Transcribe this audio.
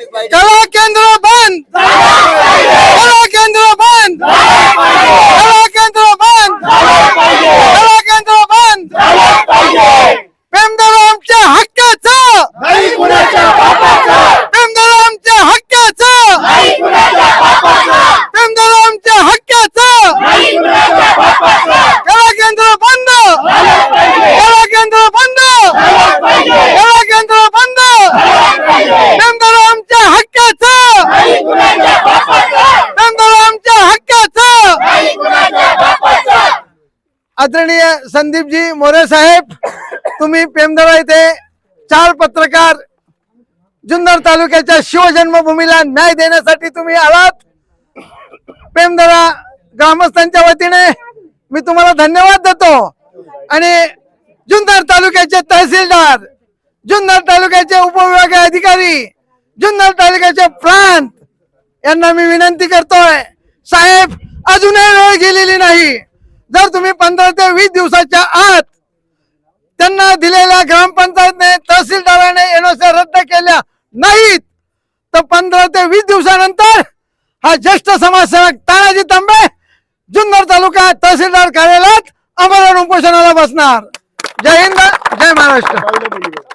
कला केंद्र बंद कला केंद्र बंद कला केंद्र बंद कला केंद्र बंद पेमदार आमच्या हक्काचं पेमदार आमच्या हक्काचं पेमदार आमच्या हक्काचं कला केंद्र बंद कला केंद्र बंद आदरणीय संदीपजी मोरे साहेब तुम्ही पेमदरा येथे चार पत्रकार जुन्नर तालुक्याच्या शिवजन्मभूमीला न्याय देण्यासाठी तुम्ही आलात. पेमदरा ग्रामस्थांच्या वतीने मी तुम्हाला धन्यवाद देतो. आणि जुन्नर तालुक्याचे तहसीलदार जुन्नर तालुक्याचे उपविभागीय अधिकारी जुन्नर तालुक्याचे प्रांत यांना मी विनंती करतोय साहेब अजूनही वेळ गेलेली नाही. जर तुम्ही पंधरा ते वीस दिवसाच्या आत त्यांना दिलेल्या ग्रामपंचायतने तहसीलदाराने एनओसी रद्द केल्या नाहीत तर पंधरा ते वीस दिवसानंतर हा ज्येष्ठ समाजसेवक तानाजी तांबे जुन्नर तालुका तहसीलदार कार्यालयात अमरण उपोषणाला बसणार. जय हिंद जय महाराष्ट्र.